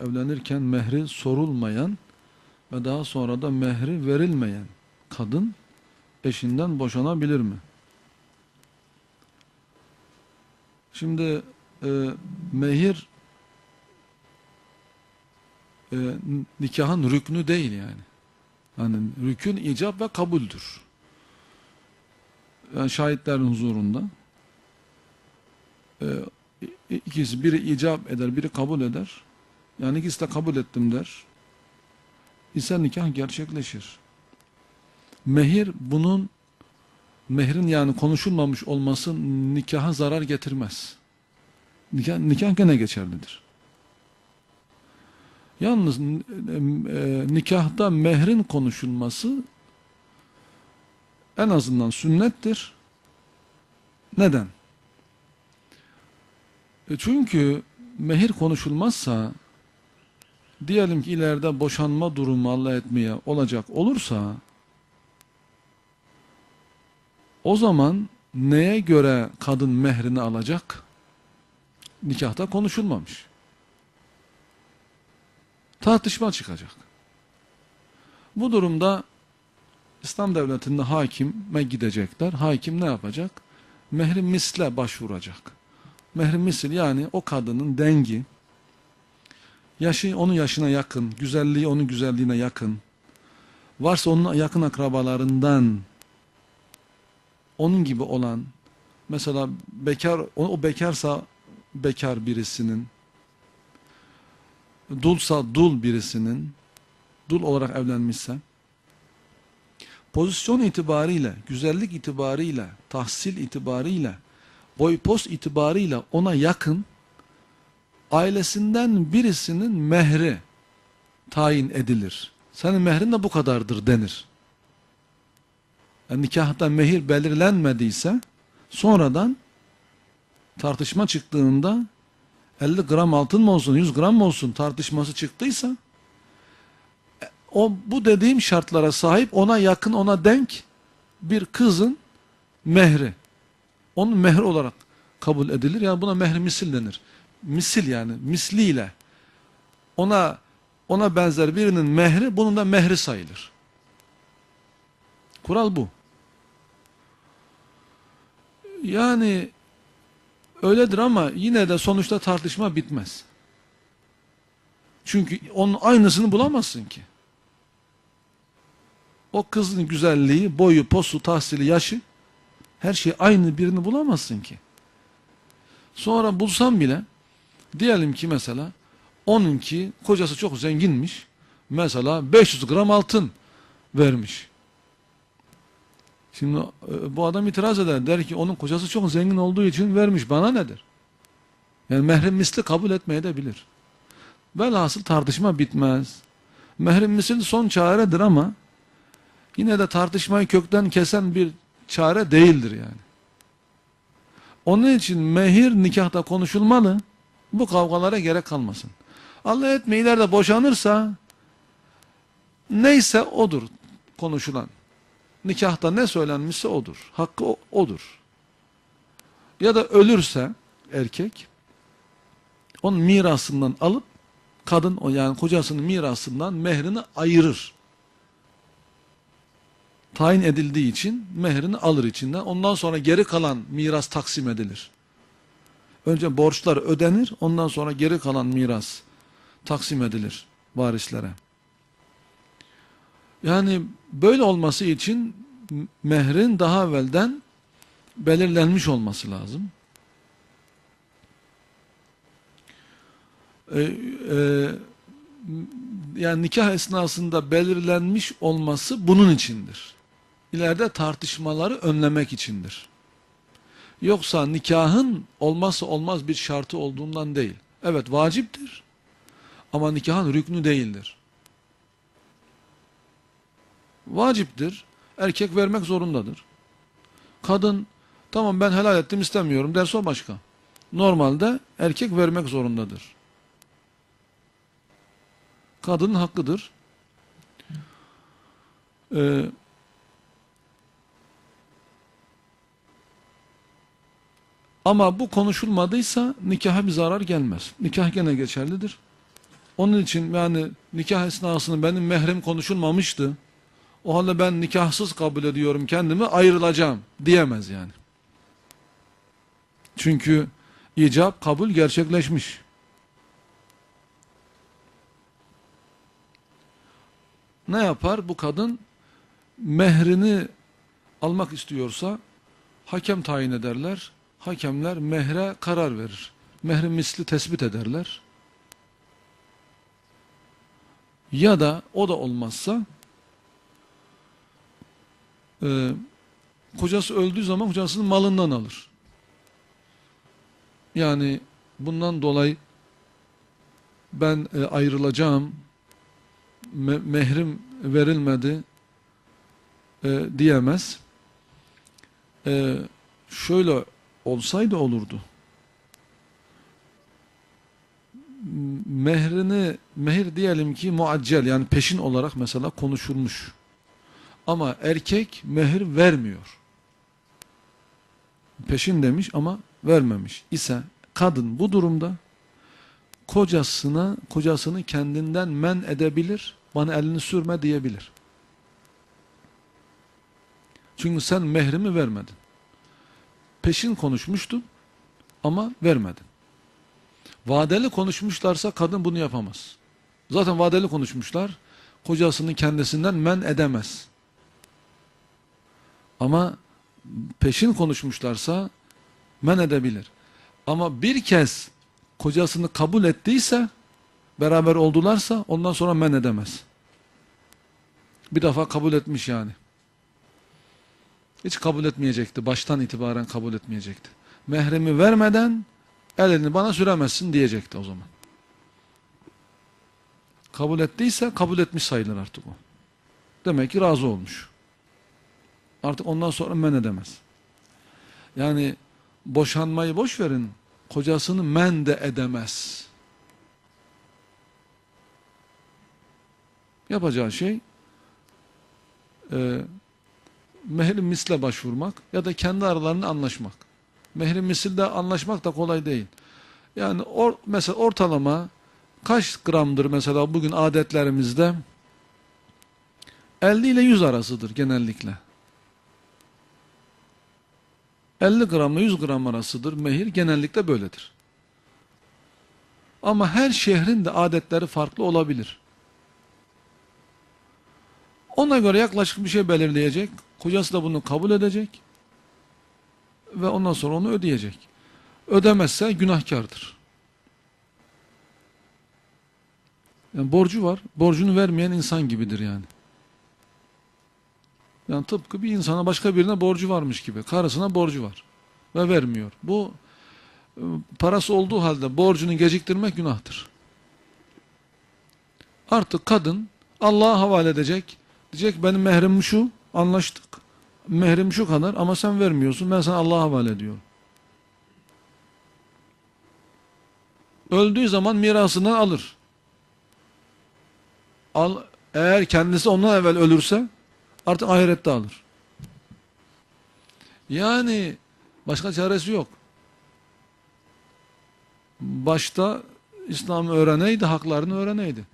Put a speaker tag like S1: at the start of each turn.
S1: evlenirken mehri sorulmayan ve daha sonra da mehri verilmeyen kadın eşinden boşanabilir mi? Şimdi e, mehir e, nikahın rüknü değil yani. Yani rükün icap ve kabuldür. Yani şahitlerin huzurunda e, ikisi biri icap eder, biri kabul eder. Yani ikisi de kabul ettim der. ise nikah gerçekleşir. Mehir bunun mehrin yani konuşulmamış olması nikaha zarar getirmez. Nikah, nikah gene geçerlidir. Yalnız n- e, nikahta mehrin konuşulması en azından sünnettir. Neden? E çünkü mehir konuşulmazsa diyelim ki ileride boşanma durumu Allah etmeye olacak olursa o zaman neye göre kadın mehrini alacak? Nikahta konuşulmamış. Tartışma çıkacak. Bu durumda İslam devletinde hakime gidecekler. Hakim ne yapacak? Mehri misle başvuracak. Mehri misil yani o kadının dengi, yaşı onun yaşına yakın, güzelliği onun güzelliğine yakın, varsa onun yakın akrabalarından onun gibi olan, mesela bekar, o, bekarsa bekar birisinin, dulsa dul birisinin, dul olarak evlenmişse, pozisyon itibariyle, güzellik itibariyle, tahsil itibariyle, boy pos itibariyle ona yakın, ailesinden birisinin mehri tayin edilir. Senin mehrin de bu kadardır denir. Yani nikahta mehir belirlenmediyse, sonradan tartışma çıktığında 50 gram altın mı olsun, 100 gram mı olsun tartışması çıktıysa o bu dediğim şartlara sahip ona yakın ona denk bir kızın mehri. Onun mehri olarak kabul edilir. Yani buna mehri misil denir. Misil yani misliyle ona ona benzer birinin mehri bunun da mehri sayılır. Kural bu. Yani öyledir ama yine de sonuçta tartışma bitmez. Çünkü onun aynısını bulamazsın ki. O kızın güzelliği, boyu, posu, tahsili, yaşı her şey aynı birini bulamazsın ki. Sonra bulsam bile diyelim ki mesela onunki kocası çok zenginmiş. Mesela 500 gram altın vermiş. Şimdi e, bu adam itiraz eder. Der ki onun kocası çok zengin olduğu için vermiş. Bana nedir? Yani mehrim misli kabul etmeye de bilir. Velhasıl tartışma bitmez. Mehrim misil son çaredir ama yine de tartışmayı kökten kesen bir çare değildir yani. Onun için mehir nikahta konuşulmalı. Bu kavgalara gerek kalmasın. Allah etme ileride boşanırsa neyse odur konuşulan. Nikahta ne söylenmişse odur. Hakkı odur. Ya da ölürse erkek onun mirasından alıp kadın o yani kocasının mirasından mehrini ayırır. Tayin edildiği için mehrini alır içinden. Ondan sonra geri kalan miras taksim edilir. Önce borçlar ödenir, ondan sonra geri kalan miras taksim edilir varislere. Yani böyle olması için mehrin daha evvelden belirlenmiş olması lazım. Ee, e, yani nikah esnasında belirlenmiş olması bunun içindir. İleride tartışmaları önlemek içindir. Yoksa nikahın olmazsa olmaz bir şartı olduğundan değil. Evet vaciptir ama nikahın rüknü değildir. Vaciptir. Erkek vermek zorundadır. Kadın tamam ben helal ettim istemiyorum derse o başka. Normalde erkek vermek zorundadır. Kadının hakkıdır. Ee, ama bu konuşulmadıysa nikaha bir zarar gelmez. Nikah gene geçerlidir. Onun için yani nikah esnasında benim mehrim konuşulmamıştı. O halde ben nikahsız kabul ediyorum kendimi ayrılacağım diyemez yani. Çünkü icap kabul gerçekleşmiş. Ne yapar bu kadın? Mehrini almak istiyorsa hakem tayin ederler. Hakemler mehre karar verir. Mehrin misli tespit ederler. Ya da o da olmazsa e, kocası öldüğü zaman kocasının malından alır. Yani bundan dolayı ben e, ayrılacağım, me- mehrim verilmedi e, diyemez. E, şöyle olsaydı olurdu. Mehrini, mehir diyelim ki muaccel yani peşin olarak mesela konuşulmuş. Ama erkek mehir vermiyor. Peşin demiş ama vermemiş ise kadın bu durumda kocasına kocasını kendinden men edebilir, bana elini sürme diyebilir. Çünkü sen mehrimi vermedin. Peşin konuşmuştun ama vermedin. Vadeli konuşmuşlarsa kadın bunu yapamaz. Zaten vadeli konuşmuşlar. Kocasını kendisinden men edemez. Ama peşin konuşmuşlarsa men edebilir. Ama bir kez kocasını kabul ettiyse, beraber oldularsa ondan sonra men edemez. Bir defa kabul etmiş yani. Hiç kabul etmeyecekti. Baştan itibaren kabul etmeyecekti. Mehremi vermeden elini bana süremezsin diyecekti o zaman. Kabul ettiyse kabul etmiş sayılır artık o. Demek ki razı olmuş. Artık ondan sonra men edemez. Yani boşanmayı boş verin. Kocasını men de edemez. Yapacağı şey e, mehri misle başvurmak ya da kendi aralarını anlaşmak. Mehri misilde anlaşmak da kolay değil. Yani or, mesela ortalama kaç gramdır mesela bugün adetlerimizde 50 ile 100 arasıdır genellikle. 50 gramla 100 gram arasıdır mehir genellikle böyledir. Ama her şehrin de adetleri farklı olabilir. Ona göre yaklaşık bir şey belirleyecek. Kocası da bunu kabul edecek. Ve ondan sonra onu ödeyecek. Ödemezse günahkardır. Yani borcu var. Borcunu vermeyen insan gibidir yani. Yani tıpkı bir insana başka birine borcu varmış gibi. Karısına borcu var. Ve vermiyor. Bu e, parası olduğu halde borcunu geciktirmek günahtır. Artık kadın Allah'a havale edecek. Diyecek benim mehrim şu. Anlaştık. Mehrim şu kadar ama sen vermiyorsun. Ben sana Allah'a havale ediyorum. Öldüğü zaman mirasından alır. Al, eğer kendisi ondan evvel ölürse artık ahirette alır. Yani başka çaresi yok. Başta İslam'ı öğreneydi, haklarını öğreneydi.